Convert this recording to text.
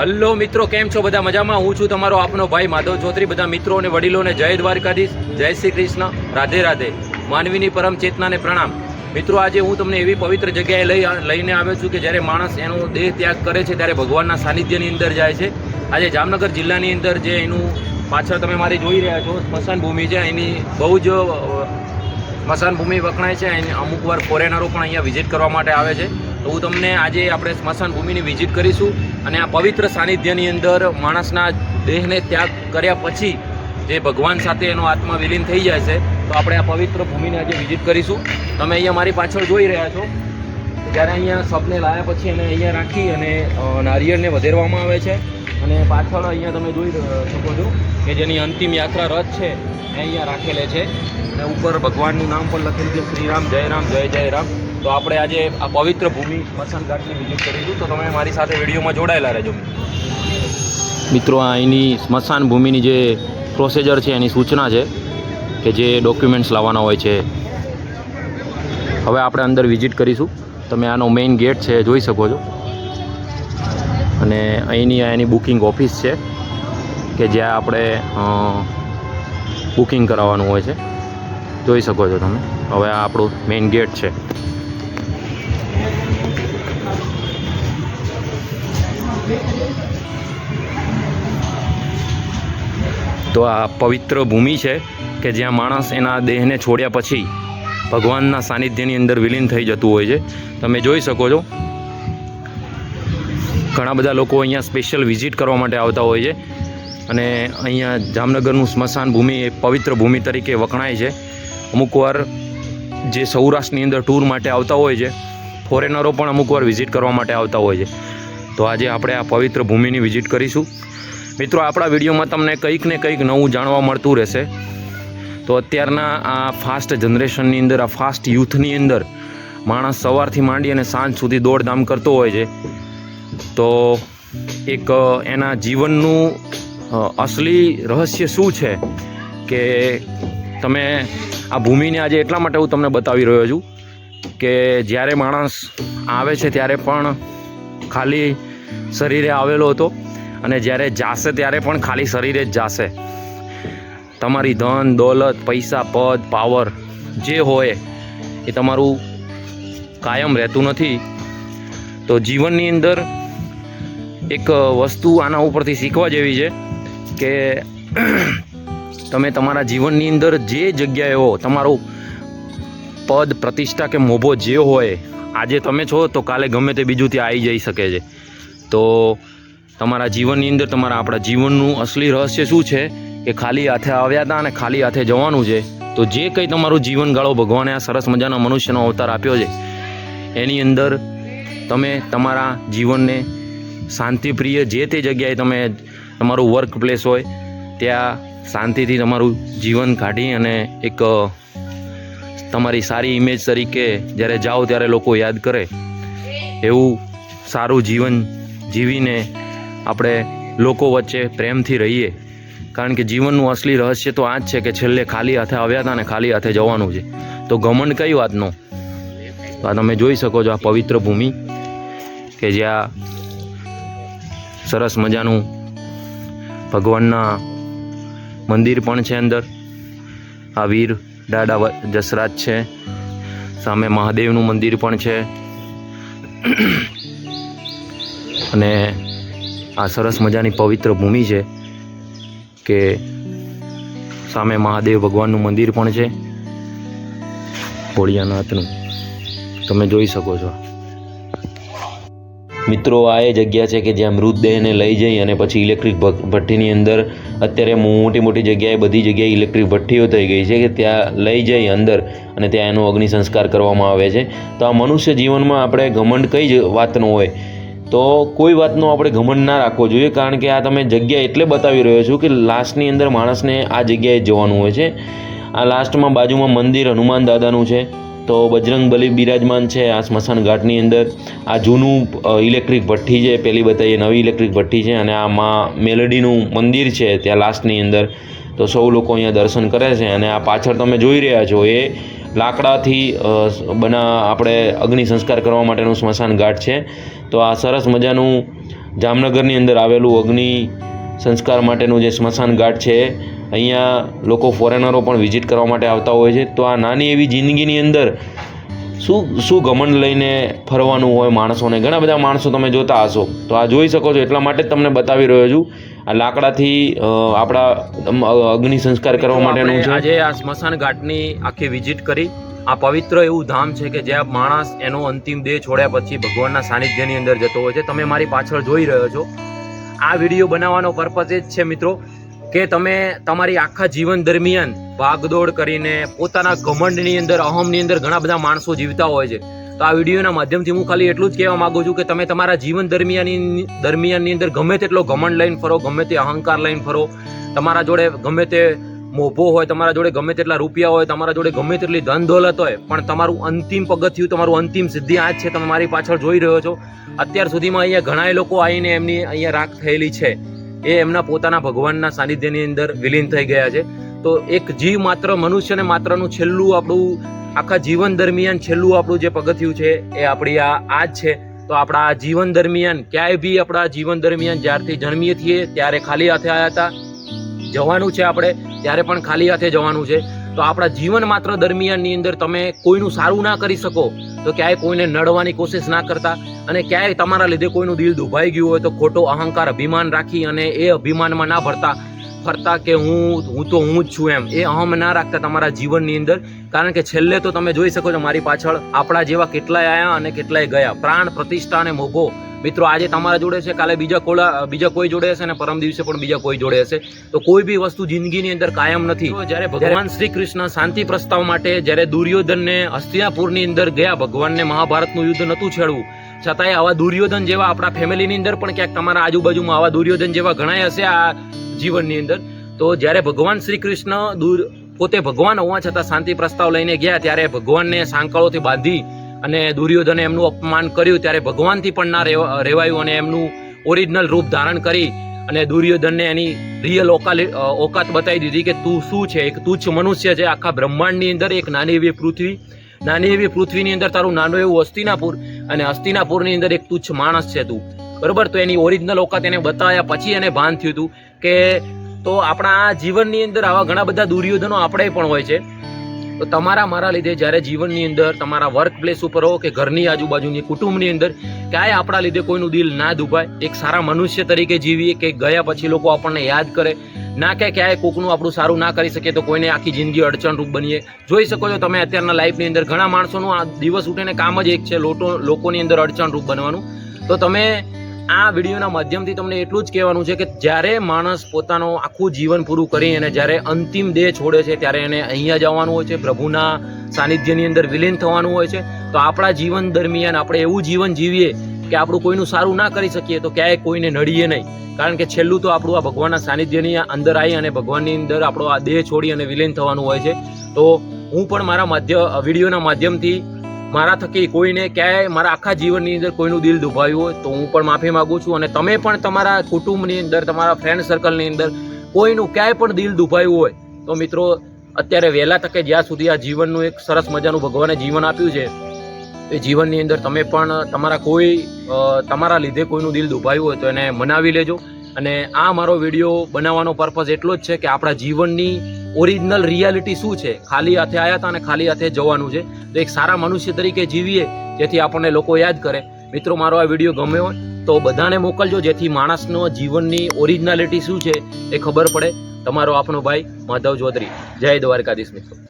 Hello મિત્રો, કેમ છો? બધા મજામાં? હું છું તમારો આપનો ભાઈ માધવ ચૌધરી. બધા મિત્રો અને વડીલોને જય દ્વારકાધીશ. જય શ્રી કૃષ્ણ. રાધે રાધે. માનવીની પરમ ચેતનાને પ્રણામ. મિત્રો, આજે હું તમને એવી પવિત્ર જગ્યાએ લઈ લઈને આવ્યો છું કે જ્યારે માણસ એનો દેહ ત્યાગ કરે છે, ત્યારે ભગવાનના સાનિધ્યની અંદર જાય છે. આજે જામનગર જિલ્લાની અંદર જે એનું પાછળ તમે મારી જોઈ રહ્યા છો, સ્મશાન ભૂમિ છે, એની બહુ જ સ્મશાન ભૂમિ વખણાય છે, અને અમુક વાર ફોરેનરો પણ અહીંયા વિઝિટ કરવા માટે આવે છે. તો હું તમને આજે આપણે સ્મશાન ભૂમિની વિઝિટ કરીશું. અને આ પવિત્ર સાનિધ્યની અંદર માણસના દેહને ત્યાગ કર્યા પછી જે ભગવાન સાથે એનો આત્મા વિલીન થઈ જાય છે, તો આપણે આ પવિત્ર ભૂમિને આજે વિઝિટ કરીશું. તમે અહીંયા મારી પાછળ જોઈ રહ્યા છો. જ્યારે અહીંયા સપને લાયા પછી એને અહીંયા રાખી અને નારિયેળને વધેરવામાં આવે છે. અને પાછળ અહીંયા તમે જોઈ શકો છો કે જેની અંતિમ યાત્રા રથ છે, એ અહીંયા રાખેલે છે. અને ઉપર ભગવાનનું નામ પણ લખેલું છે, શ્રીરામ, જય રામ, જય જય રામ. તો આપણે આજે આ પવિત્ર ભૂમિ ઘાટની વિઝિટ કરીશું. તો તમે મારી સાથે વિડીયોમાં જોડાયેલા રહેજો. મિત્રો અહીંની સ્મશાન ભૂમિની જે પ્રોસિજર છે, એની સૂચના છે કે જે ડોક્યુમેન્ટ્સ લાવવાના હોય છે. હવે આપણે અંદર વિઝિટ કરીશું. તમે આનો મેઇન ગેટ છે જોઈ શકો છો. અને અહીંની એની બુકિંગ ઓફિસ છે, કે જ્યાં આપણે બુકિંગ કરાવવાનું હોય છે. જોઈ શકો છો તમે. હવે આ આપણું મેઇન ગેટ છે. તો આ પવિત્ર ભૂમિ છે કે જ્યાં માણસ એના દેહને છોડ્યા પછી ભગવાનના સાનિધ્યની અંદર વિલીન થઈ જતું હોય છે. તમે જોઈ શકો છો. ઘણા બધા લોકો અહીંયા સ્પેશિયલ વિઝિટ કરવા માટે આવતા હોય છે. અને અહીંયા જામનગરનું સ્મશાન ભૂમિ એ પવિત્ર ભૂમિ તરીકે વખણાય છે. અમુક વાર જે સૌરાષ્ટ્રની અંદર ટૂર માટે આવતા હોય છે ફોરેનરો પણ અમુક વાર વિઝિટ કરવા માટે આવતા હોય છે. તો આજે આપણે આ પવિત્ર ભૂમિની વિઝિટ કરીશું. મિત્રો, આપણા વિડીયોમાં તમને કંઈક ને કંઈક નવું જાણવા મળતું રહેશે. તો અત્યારના આ ફાસ્ટ જનરેશનની અંદર, આ ફાસ્ટ યુથની અંદર માણસ સવારથી માંડી અને સાંજ સુધી દોડધામ કરતો હોય છે. તો એક એના જીવનનું અસલી રહસ્ય શું છે? કે તમે આ ભૂમિને આજે એટલા માટે હું તમને બતાવી રહ્યો છું કે જ્યારે માણસ આવે છે ત્યારે પણ ખાલી શરીરે આવેલો હતો અને જ્યારે જાશે ત્યારે પણ ખાલી શરીરે જ જાશે. તમારી ધન, દોલત, પૈસા, પદ, પાવર જે હોય એ તમારું કાયમ રહેતું નથી. તો જીવનની અંદર એક વસ્તુ આના ઉપરથી શીખવા જેવી છે કે તમે તમારા જીવનની અંદર જે જગ્યાએ હો, તમારું પદ, પ્રતિષ્ઠા કે મોભો જે હોય, આજે તમે છો, તો કાલે ગમે તે બીજું ત્યાં આવી જઈ શકે છે. તો તમારા જીવનની અંદર તમારા આપણા જીવનનું અસલી રહસ્ય શું છે? કે ખાલી હાથે આવ્યા હતા અને ખાલી હાથે જવાનું છે. તો જે કંઈ તમારું જીવન ગાળો ભગવાને આ સરસ મજાના મનુષ્યનો અવતાર આપ્યો છે, એની અંદર તમે તમારા જીવનને શાંતિપ્રિય જે તે જગ્યાએ તમે તમારું વર્ક પ્લેસ હોય, ત્યાં શાંતિથી તમારું જીવન કાઢી અને એક તમારી સારી ઇમેજ તરીકે જ્યારે જાઓ ત્યારે લોકો યાદ કરે. એવું સારું જીવન જીવીને આપણે લોકો વચ્ચે પ્રેમથી રહીએ. કારણ કે જીવનનું અસલી રહસ્ય તો આ જ છે કે છેલ્લે ખાલી હાથે આવ્યા હતા ને ખાલી હાથે જવાનું છે. તો ઘમંડ કઈ વાતનો? તો આ તમે જોઈ શકો છો આ પવિત્ર ભૂમિ કે જ્યાં સરસ મજાનું ભગવાનના મંદિર પણ છે અંદર. આ વીર દાડા જસરાજ છે. સામે મહાદેવનું મંદિર પણ છે. અને આ સરસ મજાની પવિત્ર ભૂમિ છે કે સામે મહાદેવ ભગવાનનું મંદિર પણ છે. ભોળિયાનાથનું તમે જોઈ શકો છો. મિત્રો, આ એ જગ્યા છે કે જ્યાં મૃતદેહને લઈ જઈ અને પછી ઇલેક્ટ્રિક ભઠ્ઠીની અંદર અત્યારે મોટી મોટી જગ્યાએ બધી જગ્યાએ ઇલેક્ટ્રિક ભઠ્ઠીઓ થઈ ગઈ છે કે ત્યાં લઈ જઈ અંદર અને ત્યાં એનો અગ્નિ સંસ્કાર કરવામાં આવે છે. તો આ મનુષ્ય જીવનમાં આપણે ઘમંડ કઈ જ વાતનો હોય. તો કોઈ વાતનો આપણે ઘમંડ ના રાખવો જોઈએ, કારણ કે આ તમે જગ્યા એટલે બતાવી રહ્યો છું કે લાસ્ટની અંદર માણસને આ જગ્યાએ જવાનું હોય છે. આ લાસ્ટમાં બાજુમાં મંદિર, હનુમાન દાદાનું છે. તો બજરંગ બલી બિરાજમાન છે આ સ્મશાન ઘાટની અંદર. આ જૂનું ઇલેક્ટ્રિક ભઠ્ઠી છે, પેલી બતાવીએ નવી ઇલેક્ટ્રિક ભઠ્ઠી છે અને આ માં મેલડીનું મંદિર છે ત્યાં લાસ્ટની અંદર. તો સૌ લોકો અહીંયા દર્શન કરે છે અને આ પાછળ તમે જોઈ રહ્યા છો એ લાકડાથી બના, આપણે અગ્નિ સંસ્કાર કરવા માટેનું સ્મશાન ઘાટ છે. તો આ સરસ મજાનું જામનગરની અંદર આવેલું અગ્નિ સંસ્કાર માટેનું જે સ્મશાન ઘાટ છે અહીંયા લોકો ફોરેનરો પણ વિઝિટ કરવા માટે આવતા હોય છે. તો આ નાની એવી જિંદગીની અંદર શું શું ઘમંડ લઈને ફરવાનું હોય માણસોને? ઘણા બધા માણસો તમે જોતા હશો. તો આ જોઈ શકો છો. એટલા માટે જ તમને બતાવી રહ્યો છું. આ લાકડાથી આપણા અગ્નિ સંસ્કાર કરવા માટેનું છે. આજે આ સ્મશાન ઘાટની આખી વિઝિટ કરી. આ પવિત્ર એવું ધામ છે કે જ્યાં માણસ એનો અંતિમ દેહ છોડ્યા પછી ભગવાનના સાનિધ્યની અંદર જતો હોય છે. તમે મારી પાછળ જોઈ રહ્યો છો. આ વીડિયો બનાવવાનો પર્પઝ એ જ છે મિત્રો કે તમે તમારી આખા જીવન દરમિયાન ભાગદોડ કરીને પોતાના ઘમંડની અંદર, અહમની અંદર ઘણા બધા માણસો જીવતા હોય છે. તો આ વિડીયોના માધ્યમથી હું ખાલી એટલું જ કહેવા માંગુ છું કે તમે તમારા જીવન દરમિયાન, દરમિયાનની અંદર ગમે તેટલો ઘમંડ લઈને ફરો, ગમે તે અહંકાર લઈને ફરો, તમારા જોડે ગમે તે મોભો હોય, તમારા જોડે ગમે તેટલા રૂપિયા હોય, તમારા જોડે ગમે તેટલી ધન દોલત હોય, પણ તમારું અંતિમ પગથિયું, તમારું અંતિમ સિદ્ધિ આ જ છે, તમે મારી પાછળ જોઈ રહ્યો છો. અત્યાર સુધીમાં અહીંયા ઘણા લોકો આવીને એમની અહીંયા રાખ થયેલી છે. એ એમના પોતાના ભગવાનના સાનિધ્યની અંદર વિલીન થઈ ગયા છે. તો એક જીવ માત્ર મનુષ્યને માત્રનું છેલ્લું આપણું, આખા જીવન દરમિયાન છેલ્લું આપણું જે પગથિયું છે, એ આપણી આ આ જ છે. તો આપણા જીવન દરમિયાન, ક્યાંય બી આપણા જીવન દરમિયાન જ્યારથી જન્મીએ છીએ, ત્યારે ખાલી હાથે આવ્યા હતા. જવાનું છે આપણે. ત્યારે પણ ખાલી હાથે જવાનું છે, તો આપણા જીવન માત્ર દરમિયાનની અંદર તમે કોઈનું સારું ના કરી શકો, તો ક્યાંય કોઈને નડવાની કોશિશ ના કરતા અને ક્યાંય તમારા લીધે કોઈનું દિલ દુભાઈ ગયું હોય તો ખોટો અહંકાર અભિમાન રાખી અને એ અભિમાનમાં ના ભરતા, ફરતા કે હું હું તો હું જ છું એમ, એ અહમ ના રાખતા તમારા જીવનની અંદર. કારણ કે છેલ્લે તો તમે જોઈ શકો છો મારી પાછળ આપણા જેવા કેટલાય આવ્યા અને કેટલાય ગયા. પ્રાણ પ્રતિષ્ઠા અને મોભો મિત્રો આજે તમારા જોડે છે કાલે બીજા કોલા બીજા કોઈ જોડે હશે અને પરમ દિવસે પણ બીજા કોઈ જોડે હશે. તો કોઈ બી વસ્તુ જિંદગીની અંદર કાયમ નથી. જ્યારે ભગવાન શ્રી કૃષ્ણ શાંતિ પ્રસ્તાવ માટે જ્યારે દુર્યોધનને હસ્તિનાપુરની અંદર ગયા ભગવાનને મહાભારતનું યુદ્ધ નહોતું છેડવું છતાંય આવા દુર્યોધન જેવા આપણા ફેમિલીની અંદર પણ ક્યાંક તમારા આજુબાજુમાં આવા દુર્યોધન જેવા ઘણા હશે આ જીવનની અંદર. તો જ્યારે ભગવાન શ્રી કૃષ્ણ દૂર પોતે ભગવાન હોવા છતાં શાંતિ પ્રસ્તાવ લઈને ગયા ત્યારે ભગવાનને સાંકળોથી બાંધી અને દુર્યોધને એમનું અપમાન કર્યું ત્યારે ભગવાનથી પણ ના રહેવાયું અને એમનું ઓરિજિનલ રૂપ ધારણ કરી અને દુર્યોધનને એની રિયલ ઓકાલી ઓકાત બતાવી દીધી કે તું શું છે? એક તુચ્છ મનુષ્ય છે. આખા બ્રહ્માંડની અંદર એક નાની એવી પૃથ્વી નાની એવી પૃથ્વીની અંદર તારું નાનું એવું હસ્તિનાપુર અને હસ્તિનાપુરની અંદર એક તુચ્છ માણસ છે તું. બરોબર? તો એની ઓરિજિનલ ઓકાત એને બતાવ્યા પછી એને ભાન થયું હતું કે તો આપણા જીવનની અંદર આવા ઘણા બધા દુર્યોધનો આપણે પણ હોય છે. તો તમારા, મારા લીધે જ્યારે જીવનની અંદર તમારા વર્ક પ્લેસ ઉપર હો કે ઘરની આજુબાજુની કુટુંબની અંદર, ક્યાંય આપણા લીધે કોઈનું દિલ ના દુભાય. એક સારા મનુષ્ય તરીકે જીવીએ કે ગયા પછી લોકો આપણને યાદ કરે. ના કે ક્યાંય કોકનું આપણું સારું ના કરી શકીએ તો કોઈને આખી જિંદગી અડચણરૂપ બનીએ. જોઈ શકો છો તમે અત્યારના લાઈફની અંદર ઘણા માણસોનું આ દિવસ ઉઠીને કામ જ એક છે, લોટો, લોકોની અંદર અડચણરૂપ બનવાનું. તો તમે આ વિડીયોના માધ્યમથી તમને એટલું જ કહેવાનું છે કે જ્યારે માણસ પોતાનું આખું જીવન પૂરું કરી અને જ્યારે અંતિમ દેહ છોડે છે, ત્યારે એને અહીંયા જવાનું હોય છે, પ્રભુના સાનિધ્યની અંદર વિલીન થવાનું હોય છે. તો આપણા જીવન દરમિયાન આપણે એવું જીવન જીવીએ કે આપણું કોઈનું સારું ના કરી શકીએ, તો ક્યાંય કોઈને નડીએ નહીં. કારણ કે છેલ્લું તો આપણું આ ભગવાનના સાનિધ્યની અંદર આવી અને ભગવાનની અંદર આપણો આ દેહ છોડી અને વિલીન થવાનું હોય છે. તો હું પણ મારા માધ્ય, વિડીયોના માધ્યમથી મારા થકી કોઈને ક્યાંય મારા આખા જીવનની અંદર કોઈનું દિલ દુભાવ્યું હોય તો હું પણ માફી માગું છું અને તમે પણ તમારા કુટુંબની અંદર, તમારા ફ્રેન્ડ સર્કલની અંદર કોઈનું ક્યાંય પણ દિલ દુભાયું હોય તો મિત્રો, અત્યારે વહેલા તકે જ્યાં સુધી આ જીવનનું એક સરસ મજાનું ભગવાને જીવન આપ્યું છે, એ જીવનની અંદર તમે પણ તમારા કોઈ તમારા લીધે કોઈનું દિલ દુભાયું હોય તો એને મનાવી લેજો. અને આ મારો વીડિયો બનાવવાનો પર્પઝ એટલો જ છે કે આપણા જીવનની ઓરિજિનલ રિયાલિટી શું છે? ખાલી હાથે આવ્યા હતા અને ખાલી હાથે જવાનું છે. તો એક સારા મનુષ્ય તરીકે જીવીએ, જેથી આપણને લોકો યાદ કરે. મિત્રો, મારો આ વીડિયો ગમ્યો હોય તો બધાને મોકલજો, જેથી માણસનો જીવનની ઓરિજિનાલિટી શું છે એ ખબર પડે. તમારો આપણો ભાઈ માધવ ચૌધરી. જય દ્વારકાધીશ મિત્રો.